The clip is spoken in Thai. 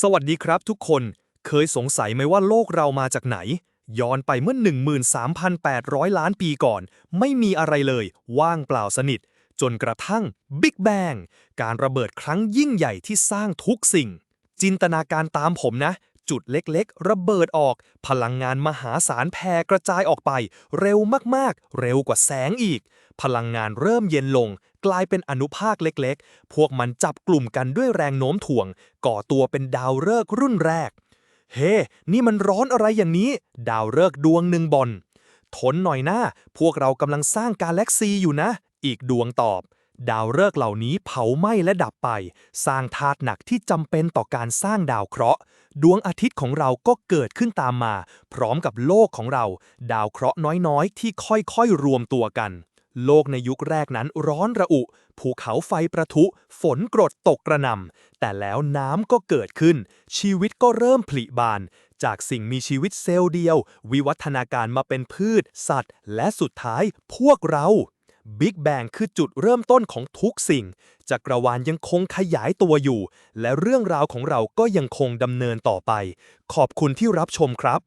สวัสดีครับทุกคน เคยสงสัยไหมว่าโลกเรามาจากไหน ย้อนไปเมื่อ 13,800 ล้านปีก่อน ไม่มีอะไรเลย ว่างเปล่าสนิท จนกระทั่งบิ๊กแบงการระเบิดครั้งยิ่งใหญ่ที่สร้างทุกสิ่ง จินตนาการตามผมนะ จุดเล็กๆ ระเบิดออก พลังงานมหาศาลแผ่กระจายออกไป เร็วมากๆ เร็วกว่าแสงอีก พลังงานเริ่มเย็นลง กลายเป็นอนุภาคเล็กๆ พวกมันจับกลุ่มกันด้วยแรงโน้มถ่วง ก่อตัวเป็นดาวฤกษ์รุ่นแรก เฮ้นี่มันร้อนอะไรอย่างนี้ ดาวฤกษ์ดวงหนึ่งบอนทนหน่อยนะพวกเรากำลังสร้างกาแล็กซีอยู่นะ อีกดวงตอบ ดาวฤกษ์เหล่านี้เผาไหม้และดับไป สร้างธาตุหนักที่จำเป็นต่อการสร้างดาวเคราะห์ ดวงอาทิตย์ของเราก็เกิดขึ้นตามมา พร้อมกับโลกของเรา ดาวเคราะห์น้อยๆ ที่ค่อยๆ รวมตัวกัน โลกในยุคแรกนั้นร้อนระอุ ภูเขาไฟประทุ ฝนกรดตกกระหน่ำแต่แล้วน้ำก็เกิดขึ้น ชีวิตก็เริ่มผลิบาน จากสิ่งมีชีวิตเซลล์เดียว วิวัฒนาการมาเป็นพืช สัตว์ และสุดท้ายพวกเรา Big Bang คือจุดเริ่มต้นของทุกสิ่ง จักรวาลยังคงขยายตัวอยู่ และเรื่องราวของเราก็ยังคงดำเนินต่อไป ขอบคุณที่รับชมครับ